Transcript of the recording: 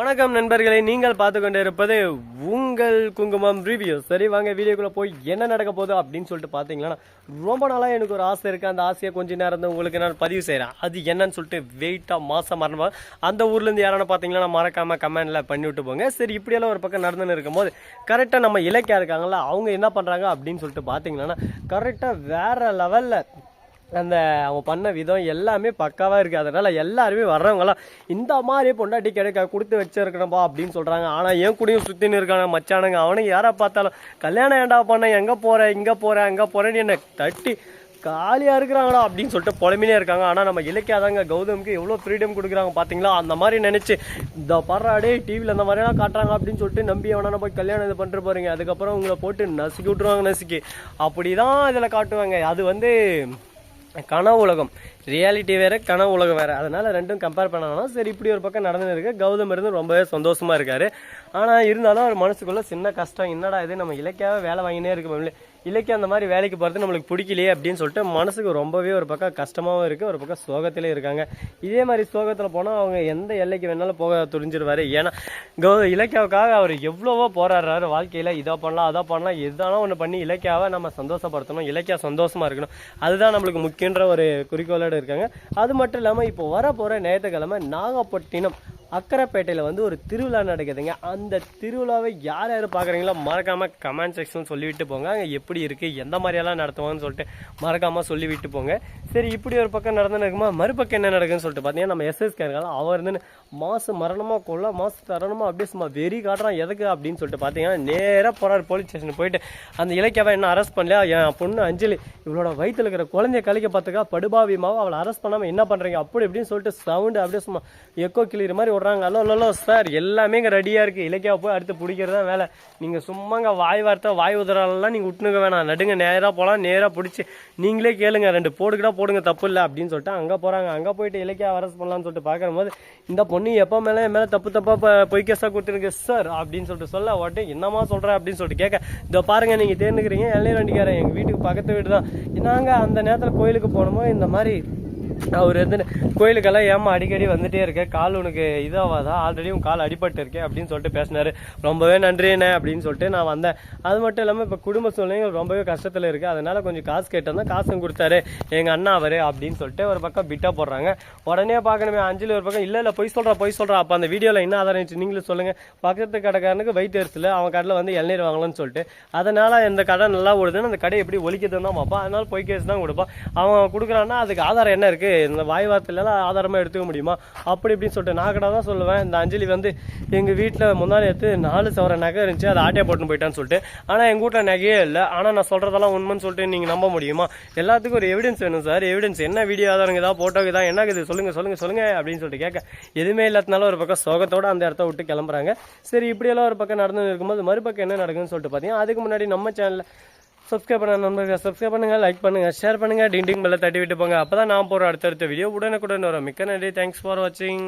வணக்கம் நண்பர்களே நீங்கள் பார்த்து கொண்டு இருப்பது உங்கள் குங்குமம் ரிவ்யூ சரி வாங்க வீடியோக்குள்ளே போய் என்ன நடக்க போகுது அப்படின்னு சொல்லிட்டு பார்த்தீங்கன்னா ரொம்ப நாளாக எனக்கு ஒரு ஆசை இருக்குது அந்த ஆசையை கொஞ்ச நேரம் உங்களுக்கு நான் பதிவு செய்கிறேன் அது என்னன்னு சொல்லிட்டு வெயிட்டாக மாதம் மரணமா அந்த ஊர்லேருந்து யாரான பார்த்தீங்கன்னா மறக்காமல் கமெண்டில் பண்ணி விட்டு போங்க. சரி இப்படியெல்லாம் ஒரு பக்கம் நடந்துன்னு இருக்கும்போது கரெக்டாக நம்ம இலக்கியா இருக்காங்களா அவங்க என்ன பண்ணுறாங்க அப்படின்னு சொல்லிட்டு பார்த்தீங்கன்னா கரெக்டாக வேறு லெவலில் அந்த அவங்க பண்ண விதம் எல்லாமே பக்காவாக இருக்குது அதனால் எல்லாருமே வர்றவங்களாம் இந்த மாதிரி பொண்டாட்டி கிடைக்க கொடுத்து வச்சிருக்கணும்பா அப்படின்னு சொல்கிறாங்க ஆனால் என் கூடயும் சுற்றின்னு இருக்காங்க மச்சானுங்க. அவனுக்கு யாரை பார்த்தாலும் கல்யாணம் ஏண்டா பண்ண? எங்கே போகிற இங்கே போகிற அங்கே போகிறேன்னு என்னை தட்டி காலியாக இருக்கிறாங்களா? அப்படின்னு சொல்லிட்டு புலம்பினே இருக்காங்க. ஆனால் நம்ம இலக்கியாதாங்க கௌதமுக்கு எவ்வளோ ஃப்ரீடம் கொடுக்குறாங்க பார்த்தீங்களா அந்த மாதிரி நினச்சி இந்த பர்றாடே டிவியில் அந்த மாதிரிலாம் காட்டுறாங்க அப்படின்னு சொல்லிட்டு நம்பி அவனால் போய் கல்யாணம் இது பண்ணிட்டு பாருங்க அதுக்கப்புறம் உங்களை போட்டு நசுக்கி விட்ருவாங்க நசுக்கி. அப்படி தான் இதில் காட்டுவாங்க. அது வந்து கனவு உலகம் ரியாலிட்டி வேறு கனவு உலகம் வேறு. அதனால் ரெண்டும் கம்பேர் பண்ணணும் சரி இப்படி ஒரு பக்கம் நடந்து இருக்கு கௌதம் இருந்து ரொம்பவே சந்தோஷமாக இருக்கார். ஆனால் இருந்தாலும் அவர் மனசுக்குள்ளே சின்ன கஷ்டம் என்னடா இது? நம்ம இலக்கியாவே வேலை வாங்கினே இருக்கு இலக்கியம் அந்த மாதிரி வேலைக்கு போகிறது நம்மளுக்கு பிடிக்கலையே அப்படின்னு சொல்லிட்டு மனசுக்கு ரொம்பவே ஒரு பக்கம் கஷ்டமாகவும் இருக்குது ஒரு பக்கம் சோகத்திலே இருக்காங்க. இதே மாதிரி சோகத்தில் போனால் அவங்க எந்த எல்லைக்கு வேணாலும் போக துணிஞ்சிருவார். ஏன்னா கௌ இலக்கியாவுக்காக அவர் எவ்வளவோ போராடுறாரு வாழ்க்கையில். இதை பண்ணலாம் அதை பண்ணலாம். எதானோ ஒன்று பண்ணி இலக்கியாவை நம்ம சந்தோஷப்படுத்தணும். இலக்கியா சந்தோஷமாக இருக்கணும். அதுதான் நம்மளுக்கு முக்கியன்ற ஒரு குறிக்கோளோடு இருக்காங்க. அது மட்டும் இல்லாமல் இப்போ வர போகிற ஞாயிற்றுக்கிழமை நாகப்பட்டினம் அக்கரைப்பேட்டையில் வந்து ஒரு திருவிழா நடக்குதுங்க. அந்த திருவிழாவை யார் யார் பார்க்குறீங்களோ மறக்காமல் கமெண்ட் செக்ஷன் சொல்லிவிட்டு போங்க. அங்கே எப்படி இருக்குது எந்த மாதிரியெல்லாம் நடத்துவாங்கன்னு சொல்லிட்டு மறக்காமல் சொல்லிவிட்டு போங்க. சரி இப்படி ஒரு பக்கம் நடந்து இருக்குமா? மறுபக்கம் என்ன நடக்குதுன்னு சொல்லிட்டு பார்த்தீங்கன்னா நம்ம எஸ்எஸ்கே இருக்காங்க. அவர் வந்து மாசு மரணமாக கொள்ள மாசு தரணுமா? அப்படியே சும்மா வெறி காட்டுறான். எதுக்கு அப்படின்னு சொல்லிட்டு பார்த்தீங்கன்னா நேராக போகிறார் போலீஸ் ஸ்டேஷன் போயிட்டு அந்த இலக்கியாவை என்ன அரெஸ்ட் பண்ணல என் பொண்ணு அஞ்சலி இவளோட வயிற்றில் இருக்கிற குழந்தைய கழிக்க பார்த்துக்கா? படுபாவியமாக அவளை அரெஸ்ட் பண்ணாமல் என்ன பண்ணுறீங்க அப்படி இப்படின்னு சொல்லிட்டு சவுண்டு அப்படியே சும்மா எக்கோ கிளியர் மாதிரி சொல்கிறாங்க அல்லோ அல்லோ சார் எல்லாமே இங்கே ரெடியாக இருக்குது இலக்கியா போய் அடுத்து பிடிக்கிறது தான் வேலை. நீங்கள் சும்மாங்க வாய் வார்த்தை வாய் உதறாலெல்லாம் நீங்கள் விட்டுனுக்க வேணாம். நடுங்க நேராக போகலாம் நேராக பிடிச்சி. நீங்களே கேளுங்க ரெண்டு போடுக்கிட்டா போடுங்க தப்பு இல்லை அப்படின்னு சொல்லிட்டு அங்கே போகிறாங்க அங்கே போயிட்டு இலக்கியா அரெஸ்ட் பண்ணலான்னு சொல்லிட்டு பார்க்கும்போது இந்த பொண்ணு எப்போ மேலே என் மேலே தப்பு தப்பாக பொய் கேஸாக கொடுத்துருக்கு? சார் அப்படின்னு சொல்லிட்டு சொல்ல உடனே என்னமா சொல்கிறேன் அப்படின்னு சொல்லிட்டு கேட்க இதோ பாருங்க நீங்கள் தேர்ந்துக்கிறீங்க இளநீர் வண்டிக்காரன் எங்கள் வீட்டுக்கு பக்கத்து வீடு தான் நாங்கள் அந்த நேரத்தில் கோயிலுக்கு போனோமோ இந்த மாதிரி அவர் வந்து கோயிலுக்கெல்லாம் ஏமா அடிக்கடி வந்துட்டே இருக்கேன் கால் உனக்கு இதாகாதா ஆல்ரெடி உன் கால் அடிபட்டு இருக்கே அப்படின்னு சொல்லிட்டு பேசினாரு. ரொம்பவே நன்றிண்ணே அப்படின்னு சொல்லிட்டு நான் வந்தேன். அது மட்டும் இல்லாமல் இப்போ குடும்ப சூழ்நிலை ரொம்பவே கஷ்டத்தில் இருக்குது அதனால கொஞ்சம் காசு கேட்டோம்னா காசும் கொடுத்தாரு. எங்கள் அண்ணா அவர் அப்படின்னு சொல்லிட்டு ஒரு பக்கம் பிட்டா போடுறாங்க. உடனே பார்க்கணுமே அஞ்சலி ஒரு பக்கம் இல்லை இல்லை பொய் சொல்கிறா பொய் சொல்கிறா அப்போ அந்த வீடியோவில் என்ன ஆதாரம் இருந்துச்சு நீங்களும் சொல்லுங்கள் பக்கத்து கடைக்காரனுக்கு வயிற்று அவன் கடையில் வந்து இளநீர் வாங்கலாம்னு சொல்லிட்டு. அதனால் இந்த கடை நல்லா ஓடுதுன்னு அந்த கடை எப்படி ஒழிக்குதுன்னு தான் பார்ப்பான். அதனால் பொய் கேஸ் தான் கொடுப்பான். அவன் கொடுக்குறான்னா அதுக்கு ஆதாரம் என்ன இருக்குது இந்த வாய் வார்த்தையிலலாம் ஆதாரமாக எடுத்துக்க முடியுமா? அப்படி இப்படின்னு சொல்லிட்டு நான் கடை தான் சொல்லுவேன். இந்த அஞ்சலி வந்து எங்கள் வீட்டில் முன்னாடி எடுத்து நாலு சவர நகை இருந்துச்சு. அதை ஆட்டியா போட்டுன்னு போயிட்டான்னு சொல்லிட்டு. ஆனால் எங்கள் வீட்டில் நகையே இல்லை. ஆனால் நான் சொல்கிறதெல்லாம் உண்மைன்னு சொல்லிட்டு நீங்கள் நம்ப முடியுமா? எல்லாத்துக்கும் ஒரு எவிடன்ஸ் வேணும் சார். எவிடன்ஸ் என்ன வீடியோ ஆதாரங்க ஏதாவது போட்டோக்கு தான் என்ன இது சொல்லுங்கள் சொல்லுங்கள் சொல்லுங்கள் அப்படின்னு சொல்லிட்டு கேட்க. எதுவுமே இல்லாதனால ஒரு பக்கம் சோகத்தோட அந்த இடத்த விட்டு கிளம்புறாங்க. சரி இப்படியெல்லாம் ஒரு பக்கம் நடந்து இருக்கும்போது மறுபக்கம் என்ன நடக்குதுன்னு சொல்லிட்டு பார்த்தீங்கன்னா அதுக்கு முன்னாடி நம்ம சேனலில் சப்ஸ்கிரைப் பண்ண நண்பர்கள் சப்ஸ்கிரைப் பண்ணுங்க லைக் பண்ணுங்கள் ஷேர் பண்ணுங்கள் டிண்டிங் பெல்லை தட்டி விட்டு போங்க. அப்போ தான் நான் போகிற அடுத்தடுத்த வீடியோ உடனுக்குடன் வரும். மிக்க நன்றி. தேங்க்ஸ் ஃபார் வாட்சிங்